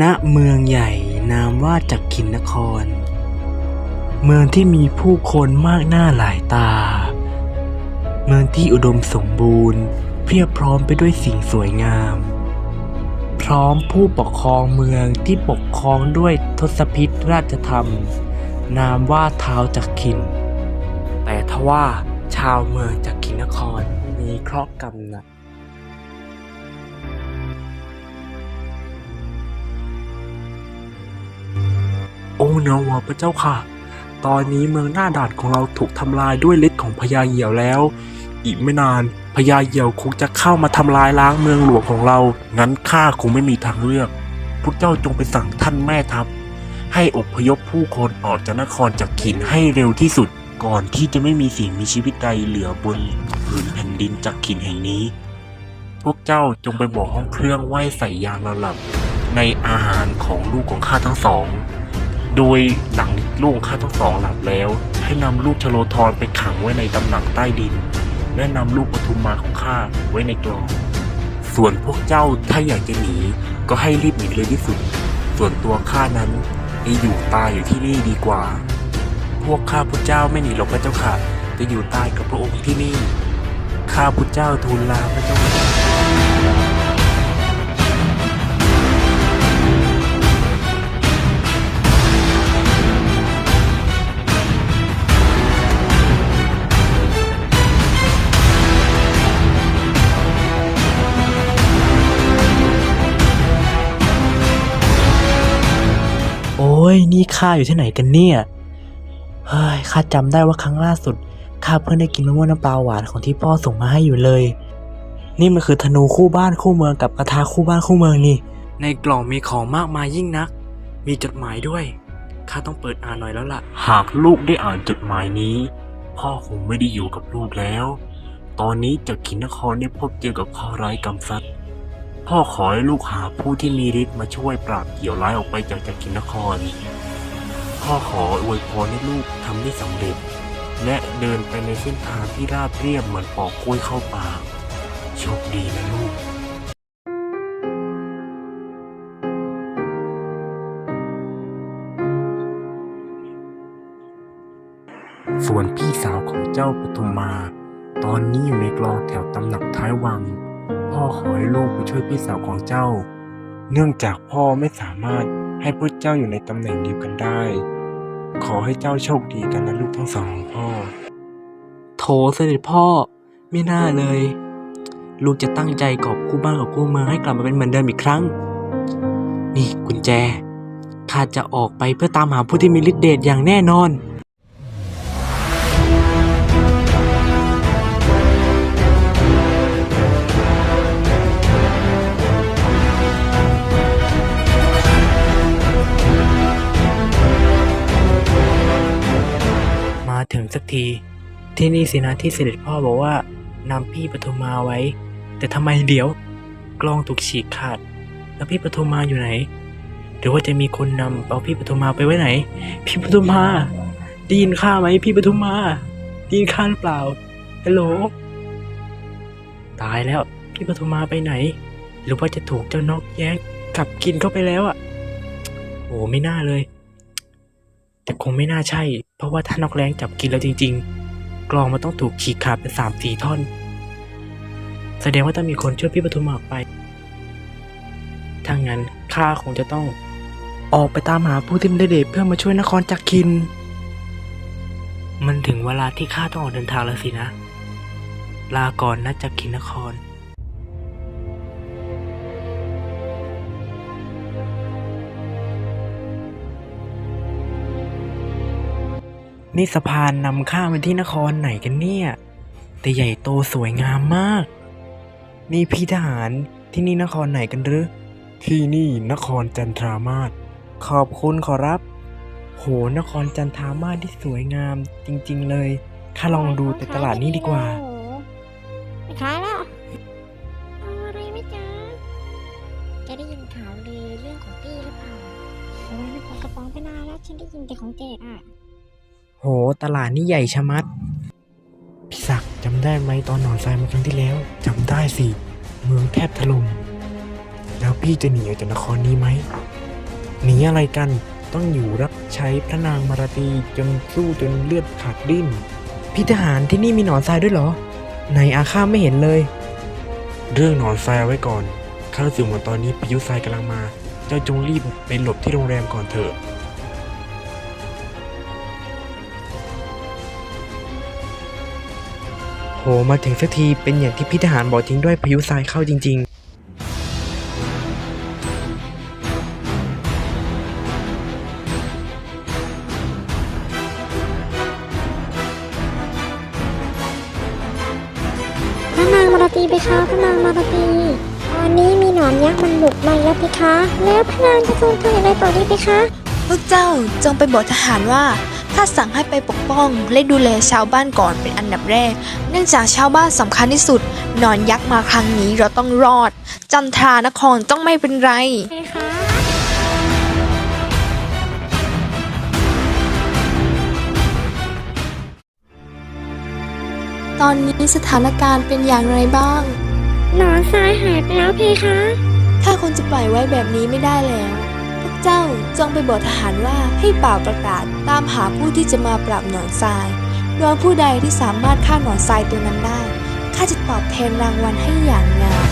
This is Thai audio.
ณเมืองใหญ่นามว่าจักขินนคร เมืองที่มีผู้คนมากหน้าหลายตา เมืองที่อุดมสมบูรณ์ เพียบพร้อมไปด้วยสิ่งสวยงาม พร้อมผู้ปกครองเมืองที่ปกครองด้วยทศพิธราชธรรม นามว่าท้าวจักขิน แต่ทว่าชาวเมืองจักขินนครมีเคราะห์กรรมหนัก เนื้อวัวพระเจ้าค่ะ ตอนนี้เมืองหน้าด่านของเราถูกทำลายด้วยฤทธิ์ของพญาเหยี่ยวแล้ว อีกไม่นานพญาเหยี่ยวคงจะเข้ามาทำลายล้างเมืองหลวงของเรา งั้นข้าคงไม่มีทางเลือกพวกเจ้าจงไปสั่งท่านแม่ทัพให้อพยพผู้คนออกจากนครจากขินให้เร็วที่สุด ก่อนที่จะไม่มีสิ่งมีชีวิตใดเหลือบนผืนแผ่นดินจากขินแห่งนี้ พวกเจ้าจงไปบอกห้องเครื่องไหว้ใส่ยานอนหลับ ในอาหารของลูกของข้าทั้งสอง โดยหลังลูกของข้าทั้งสองหลับแล้ว ให้นำลูกชโลธรไปขังไว้ในตำหนักใต้ดิน และนำลูกปทุมมาของข้าไว้ในกลอง ส่วนพวกเจ้าถ้าอยากจะหนี ก็ให้รีบหนีเลยที่สุด ส่วนตัวข้านั้นจะอยู่ตายอยู่ที่นี่ดีกว่า พวกข้าพุทธเจ้าไม่หนีหรอกพระเจ้าค่ะ จะอยู่ตายกับพระองค์ที่นี่ ข้าพุทธเจ้าทูลลาพระเจ้าค่ะ โอ้ย นี่ข้าอยู่ที่ไหนกันเนี่ย เฮ้ย ข้าจำได้ว่าครั้งล่าสุด ข้าเพิ่งได้กินมะม่วงน้ำปลาหวานของที่พ่อส่งมาให้อยู่เลย นี่มันคือธนูคู่บ้านคู่เมืองกับกระทาคู่บ้านคู่เมืองนี่ ในกล่องมีของมากมายยิ่งนัก มีจดหมายด้วย ข้าต้องเปิดอ่านหน่อยแล้วล่ะ หากลูกได้อ่านจดหมายนี้ พ่อคงไม่ได้อยู่กับลูกแล้ว ตอนนี้จากขินนครได้พบเจอกับข้อร้ายกรรมซัด พ่อขอให้ลูกหาผู้ที่มีฤทธิ์มาช่วยปราบเหยี่ยวร้ายออกไปจากจักรินคร พ่อขออวยพรให้ลูกทำได้สำเร็จ และเดินไปในเส้นทางที่ราบเรียบเหมือนปอกกล้วยเข้าป่าโชคดีนะลูกส่วนพี่สาวของเจ้าปทุมมา ตอนนี้อยู่ในกลองแถวตำหนักท้ายวัง พ่อขอให้ลูกไปช่วยพี่สาวของเจ้า เนื่องจากพ่อไม่สามารถให้พวกเจ้าอยู่ในตำแหน่งเดียวกันได้ ขอให้เจ้าโชคดีกันนะลูกทั้งสองของพ่อ โถเสด็จพ่อไม่น่าเลย ลูกจะตั้งใจกอบกู้บ้านกับกู้เมืองให้กลับมาเป็นเหมือนเดิมอีกครั้ง นี่กุญแจข้าจะออกไปเพื่อตามหาผู้ที่มีฤทธิ์เดชอย่างแน่นอน สักที ที่นี่สินะที่เสด็จพ่อบอกว่านำพี่ปฐุมมาไว้ แต่ทำไมเดี๋ยวกล้องถูกฉีกขาด แล้วพี่ปฐุมมาอยู่ไหนหรือว่าจะมีคนนำเอาพี่ปฐุมมาไปไว้ไหน พี่ปฐุมมาได้ยินข้าไหมพี่ปฐุมมาได้ยินข้าหรือเปล่าฮัลโหลตายแล้วพี่ปฐุมมาไปไหน หรือว่าจะถูกเจ้านกแย้งกลับกินเข้าไปแล้วอะโอ้ไม่น่าเลย แต่คงไม่น่าใช่ เพราะว่าถ้านกแร้งจับกินแล้วจริง ๆ กลองมันต้องถูกฉีกขาดเป็นสามสี่ท่อน แสดงว่าต้องมีคนช่วยพี่ปทุมาออกไป ถ้างั้นข้าคงจะต้อง ออกไปตามหาผู้ที่ได้เดชเพื่อมาช่วยนครจักคิน มันถึงเวลาที่ข้าต้องออกเดินทางแล้วสินะ ลาก่อนนะจักคินนคร นี่สะพานนำข้ามไปที่นครไหนกันเนี่ย แต่ใหญ่โตสวยงามมาก นี่พี่ทหารที่นี่นครไหนกันหรือ ที่นี่นครจันทรามาศขอบคุณขอรับ โหนครจันทรามาศที่สวยงามจริง ๆ เลยข้าลองดูแต่ตลาดนี้ดีกว่า ไม่ขายแล้วเอาอะไรไหมจ๊ะแกได้ยินข่าวลือเรื่องของตี้หรือเปล่าโอ้ยไม่ปองกระป๋องไปนานแล้วฉันได้ยินแต่ของเจดอะ โห ตลาดนี่ใหญ่ชะมัด พี่ศักดิ์จำได้ไหมตอนหนอนทรายมาครั้งที่แล้วจำได้สิ เมืองแทบถล่มแล้วพี่จะหนีออกจากนครนี้ไหมหนีอะไรกันต้องอยู่รับใช้พระนางมาราตีจนสู้จนเลือดขาดดิ้นพี่ทหารที่นี่มีหนอนทรายด้วยเหรอในอาข้าไม่เห็นเลย เรื่องหนอนทรายเอาไว้ก่อนข้ารู้สึกเหมือนตอนนี้พายุทรายกำลังมา เจ้าจงรีบไปหลบที่โรงแรมก่อนเถอะ หมาถึงสักทีเป็นอย่างที่พี่ทหารบอกจริงด้วยพายุทรายเข้าจริงพระนางมาราตรีไปคะพระนางมาราตรีตอนนี้มีหนอนยักษ์มันบุกมาอีกแล้วไปคะ แล้วพระนางจะทรงทำอย่างไรต่อดีไปคะ พวกเจ้าจงไปบอกทหารว่า ข้าสั่งให้ไปปกป้องและดูแลชาวบ้านก่อนเป็นอันดับแรก เนื่องจากชาวบ้านสำคัญที่สุดหนอนยักษ์มาครั้งนี้เราต้องรอด จันทรานครต้องไม่เป็นไรไปคะตอนนี้สถานการณ์เป็นอย่างไรบ้าง หนอนทรายหายไปแล้วเพคะข้าคงจะปล่อยไว้แบบนี้ไม่ได้แล้วพวก เจ้าจงไปบอกทหารว่าให้เป่าประกาศตามหาผู้ที่จะมาปราบหนอนทราย โดยผู้ใดที่สามารถฆ่าหนอนทรายตัวนั้นได้ ข้าจะตอบแทนรางวัลให้อย่างงาม